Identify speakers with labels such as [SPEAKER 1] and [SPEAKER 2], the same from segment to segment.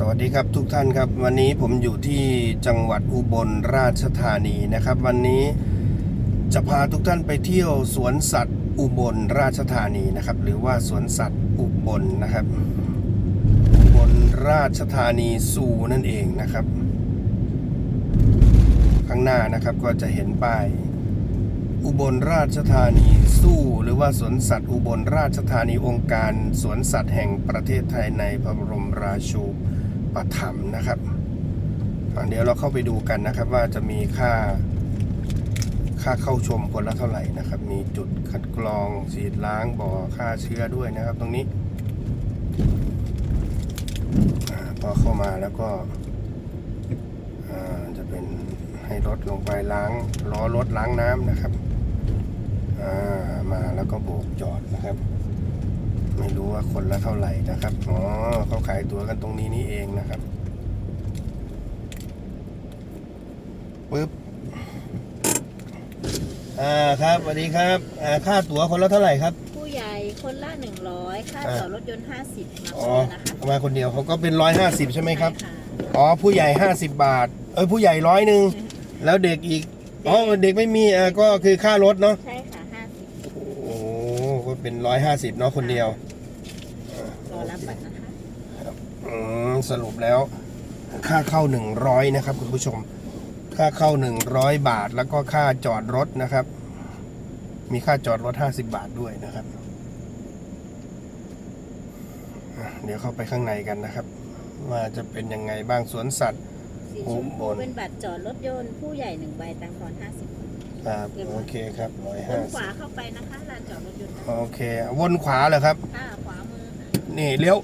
[SPEAKER 1] สวัสดีครับทุกท่านครับวันนี้ผมอยู่ที่จังหวัดอุบลราชธานีนะครับ วันนี้จะพาทุกท่านไปเที่ยวสวนสัตว์อุบลราชธานีนะครับ หรือว่าสวนสัตว์อุบลนะครับอุบลราชธานีซูนั่นเองนะครับ ข้างหน้านะครับก็จะเห็นป้ายอุบลราชธานีสู้หรือว่าสวนสัตว์อุบลราชธานีองค์การสวนสัตว์แห่งประเทศไทยในพระบรมราชู ปถัมนะครับเดี๋ยวเราเข้าไปดูกันนะครับ ว่าจะมีค่าค่าเข้าชมคนละเท่าไหร่นะครับ มีจุดคัดกรองฉีดล้างบ่อฆ่าเชื้อด้วยนะครับ ตรงนี้อพอเข้ามาแล้วก็จะเป็นให้รถลงไปล้างล้อรถล้างน้ำนะครับามาแล้วก็โบกจอดนะครับ ไม่รู้ว่าคนละเท่าไหร่นะครับ อ๋อเขาขายตั๋วกันตรงนี้นี่เองนะครับปึ๊บ อ่าครับสวัสดีครับ อ่าค่าตั๋วคนละเท่าไหร่ครับ
[SPEAKER 2] ผู้ใหญ่คนละ100ค่า
[SPEAKER 1] อ่า
[SPEAKER 2] จอดรถยนต์50มา
[SPEAKER 1] อ๋อ
[SPEAKER 2] พอนะคะ
[SPEAKER 1] มาคนเดียวเขาก็เป็นร้อยห้าสิบใช่ไหมครับ
[SPEAKER 2] ใช่ะ
[SPEAKER 1] อ๋อผู้ใหญ่ห้าสิบบาท เอ้ยผู้ใหญ่ร้อยหนึ่งแล้วเด็กอีกอ๋อเด็กไม่มีอ่าก็คือค่ารถเนาะ
[SPEAKER 2] ใช่ค่ะ
[SPEAKER 1] โอ้โหก็เป็นร้อยห้าสิบเนาะคนเดียว
[SPEAKER 2] 50 รอรับบัตรนะคะ
[SPEAKER 1] อืมสรุปแล้ว ค่าเข้า 100 นะครับ คุณผู้ชม ค่าเข้า 100 บาทแล้วก็ค่าจอดรถนะครับ มีค่าจอดรถ 50 บาทด้วยนะครับอะเดี๋ยวเข้าไปข้างในกันนะครับ ว่าจะเป็นยังไงบ้างสวนสัตว์
[SPEAKER 2] สีชม
[SPEAKER 1] โอ้
[SPEAKER 2] พู
[SPEAKER 1] บน
[SPEAKER 2] เป็นบัตรจอดรถยนต์ผู้ใหญ่1ใบตังค์ทอน50
[SPEAKER 1] ครับโอเคครับ
[SPEAKER 2] วนข
[SPEAKER 1] 150
[SPEAKER 2] วาเข้าไปนะคะลานจอดรถยนต์นะ
[SPEAKER 1] โอเค วนขวาเหรอครับ
[SPEAKER 2] ค่ะขวามือค่ะ
[SPEAKER 1] นี่เลี้ยว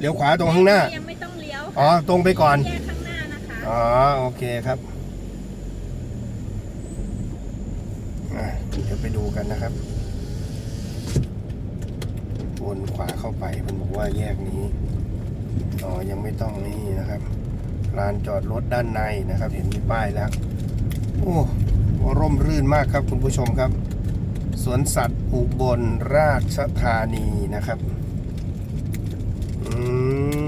[SPEAKER 1] เลี้ยวขวาตรงข้างหน้า
[SPEAKER 2] ยังไม่ต้องเลี้ยว
[SPEAKER 1] อ๋อ ตรงไปก่อน
[SPEAKER 2] แยกข้างหน้านะคะ
[SPEAKER 1] อ๋อ โอเคครับอะเดี๋ยวไปดูกันนะครับ วนขวาเข้าไปมันบอกว่าแยกนี้ อ๋อ ยังไม่ต้องนี่นะครับ ลานจอดรถด้านในนะครับ เห็นมีป้ายแล้ว โอ้ ร่มรื่นมากครับคุณผู้ชมครับ สวนสัตว์อุบลราชธานีนะครับ อื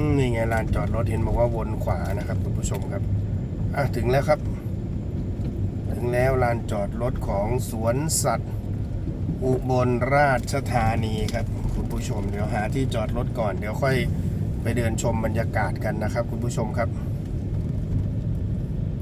[SPEAKER 1] มนี่ไงลานจอดรถเห็นบอกว่าวนขวานะครับคุณผู้ชมครับ อะถึงแล้วครับ ถึงแล้วลานจอดรถของสวนสัตว์ อุบลราชธานีครับ คุณผู้ชมเดี๋ยวหาที่จอดรถก่อนเดี๋ยวค่อยไปเดินชมบรรยากาศกันนะครับ คุณผู้ชมครับ